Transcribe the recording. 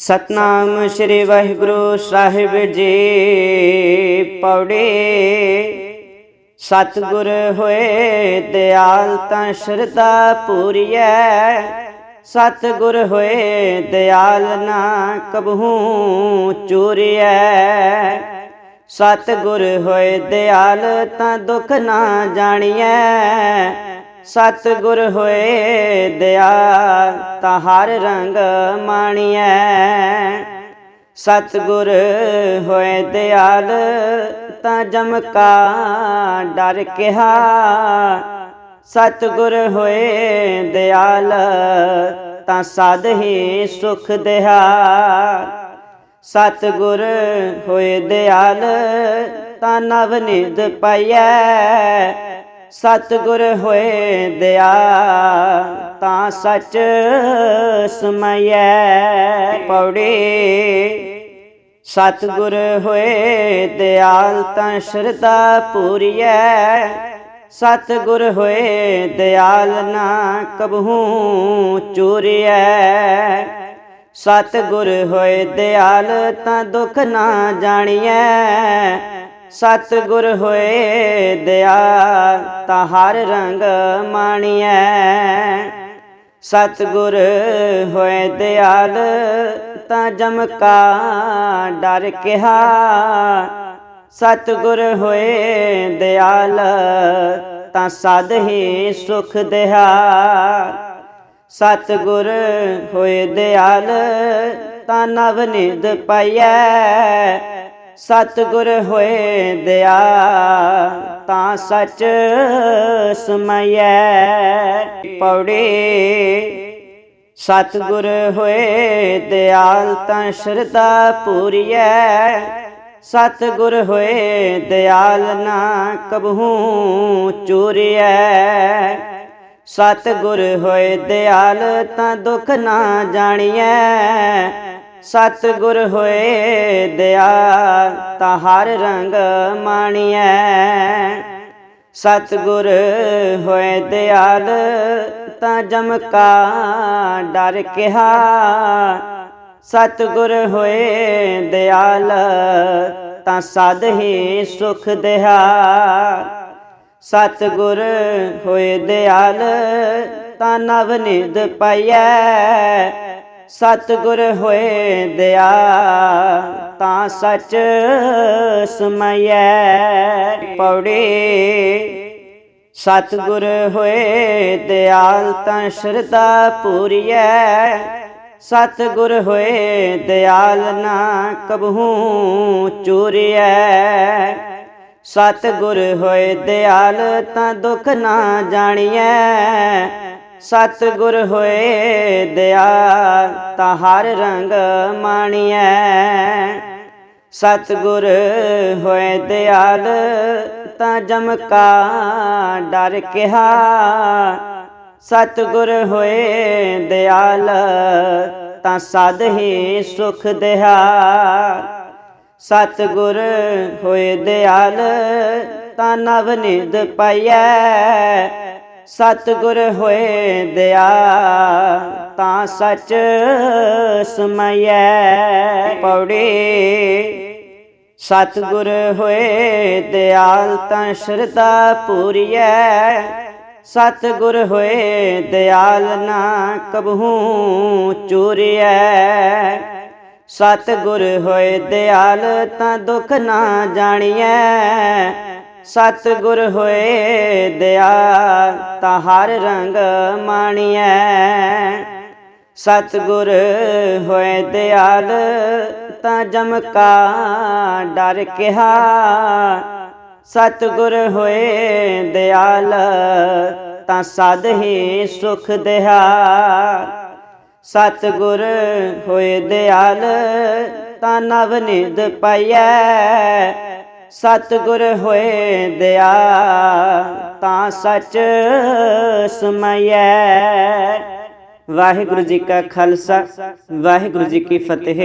ਸਤਨਾਮ ਸ੍ਰੀ ਵਾਹਿਗੁਰੂ ਸਾਹਿਬ ਜੀ ਪੌੜੇ। ਸਤਿਗੁਰ ਹੋਏ ਦਿਆਲ ਤਾਂ ਸ਼ਰਧਾ ਪੂਰੀਐ। ਸਤਿਗੁਰ ਹੋਏ ਦਿਆਲ ਨਾ ਕਬਹੂ ਚੂਰੀਐ। ਸਤਿਗੁਰ ਹੋਏ ਦਿਆਲ ਤਾਂ ਦੁੱਖ ਨਾ ਜਾਣੀਐ। ਸਤਿਗੁਰ ਹੋਏ ਦਿਆਲ ਤਾਂ ਹਰ ਰੰਗ ਮਾਣੀਐ। ਸਤਿਗੁਰ ਹੋਏ ਦਿਆਲ, ਤਾਂ ਜਮਕਾ ਡਰ ਕਿਹਾ। ਸਤਿਗੁਰ ਹੋਏ ਦਿਆਲ, ਤਾਂ ਸਦ ਹੀ ਸੁਖ ਦਿਹਾ। ਸਤਿਗੁਰ ਹੋਏ ਦਿਆਲ, ਤਾਂ ਨਵ ਨਿਧ ਪਾਈਐ। ਸਤਿਗੁਰ ਹੋਏ ਦਿਆ ਤਾਂ ਸਚ ਸਮਈਐ ਪੌੜੀ। ਸਤਿਗੁਰ ਹੋਏ ਦਿਆਲ ਤਾਂ ਸ਼ਰਧਾ ਪੂਰੀਐ। ਸਤਿਗੁਰ ਹੋਏ ਦਿਆਲ ਨਾ ਕਬਹੂ ਚੂਰੀਐ। ਸਤਿਗੁਰ ਹੋਏ ਦਿਆਲ ਤਾਂ ਦੁੱਖ ਨਾ ਜਾਣੀਐ। ਸਤਿਗੁਰ ਹੋਏ ਦਿਆਲ ਤਾਂ ਹਰ ਰੰਗ ਮਾਣੀਐ। ਸਤਿਗੁਰ ਹੋਏ ਦਿਆਲ, ਤਾਂ ਜਮਕਾ ਡਰ ਕਿਹਾ। ਸਤਿਗੁਰ ਹੋਏ ਦਿਆਲ, ਤਾਂ ਸਦ ਹੀ ਸੁਖ ਦਿਹਾ। ਸਤਿਗੁਰ ਹੋਏ ਦਿਆਲ, ਤਾਂ ਨਵ ਨਿਧ ਪਾਈਐ। ਸਤਿਗੁਰ ਹੋਏ ਦਿਆ ਤਾਂ ਸਚ ਸਮਈਐ ਪੌੜੀ, ਸਤਿਗੁਰ ਹੋਏ ਦਿਆਲ ਤਾਂ ਸ਼ਰਧਾ ਪੂਰੀਐ। ਸਤਿਗੁਰ ਹੋਏ ਦਿਆਲ ਨਾ ਕਬਹੂ ਚੂਰੀਐ। ਸਤਿਗੁਰ ਹੋਏ ਦਿਆਲ, ਤਾਂ ਦੁੱਖ ਨਾ ਜਾਣੀਐ। ਸਤਿਗੁਰ ਹੋਏ ਦਿਆਲ ਤਾਂ ਹਰ ਰੰਗ ਮਾਣੀਐ। ਸਤਿਗੁਰ ਹੋਏ ਦਿਆਲ, ਤਾਂ ਜਮਕਾ ਡਰ ਕਿਹਾ। ਸਤਿਗੁਰ ਹੋਏ ਦਿਆਲ, ਤਾਂ ਸਦ ਹੀ ਸੁਖ ਦਿਹਾ। ਸਤਿਗੁਰ ਹੋਏ ਦਿਆਲ, ਤਾਂ ਨਵ ਨਿਧ ਪਾਈਐ। ਸਤਿਗੁਰ ਹੋਏ ਦਿਆ ਤਾਂ ਸਚ ਸਮਈਐ ਪੌੜੀ। ਸਤਿਗੁਰ ਹੋਏ ਦਿਆਲ ਤਾਂ ਸ਼ਰਧਾ ਪੂਰੀਐ। ਸਤਿਗੁਰ ਹੋਏ ਦਿਆਲ ਨਾ ਕਬਹੂ ਚੂਰੀਐ। ਸਤਿਗੁਰ ਹੋਏ ਦਿਆਲ ਤਾਂ ਦੁੱਖ ਨਾ ਜਾਣੀਐ। ਸਤਿਗੁਰ ਹੋਏ ਦਿਆਲ ਤਾਂ ਹਰ ਰੰਗ ਮਾਣੀਐ। ਸਤਿਗੁਰ ਹੋਏ ਦਿਆਲ, ਤਾਂ ਜਮਕਾ ਡਰ ਕਿਹਾ। ਸਤਿਗੁਰ ਹੋਏ ਦਿਆਲ, ਤਾਂ ਸਦ ਹੀ ਸੁਖ ਦਿਹਾ। ਸਤਿਗੁਰ ਹੋਏ ਦਿਆਲ, ਤਾਂ ਨਵ ਨਿਧ ਪਾਈਐ। ਸਤਿਗੁਰ ਹੋਏ ਦਿਆ ਤਾਂ ਸਚ ਸਮਈਐ ਪੌੜੀ। ਸਤਿਗੁਰ ਹੋਏ ਦਿਆਲ ਤਾਂ ਸ਼ਰਧਾ ਪੂਰੀਐ। ਸਤਿਗੁਰ ਹੋਏ ਦਿਆਲ ਨਾ ਕਬਹੂ ਚੂਰੀਐ। ਸਤਿਗੁਰ ਹੋਏ ਦਿਆਲ ਤਾਂ ਦੁੱਖ ਨਾ ਜਾਣੀਐ। ਸਤਿਗੁਰ ਹੋਏ ਦਿਆਲ ਤਾਂ ਹਰ ਰੰਗ ਮਾਣੀਐ। ਸਤਿਗੁਰ ਹੋਏ ਦਿਆਲ, ਤਾਂ ਜਮਕਾ ਡਰ ਕਿਹਾ। ਸਤਿਗੁਰ ਹੋਏ ਦਿਆਲ, ਤਾਂ ਸਦ ਹੀ ਸੁਖ ਦਿਹਾ। ਸਤਿਗੁਰ ਹੋਏ ਦਿਆਲ, ਤਾਂ ਨਵ ਨਿਧ ਪਾਈਐ। ਸਤਿਗੁਰ ਹੋਏ ਦਿਆ ਤਾਂ ਸੱਚ ਸਮਈਐ ਵਾਹਿਗੁਰੂ ਜੀ ਕਾ ਖਾਲਸਾ ਵਾਹਿਗੁਰੂ ਜੀ ਕੀ ਫਤਿਹ।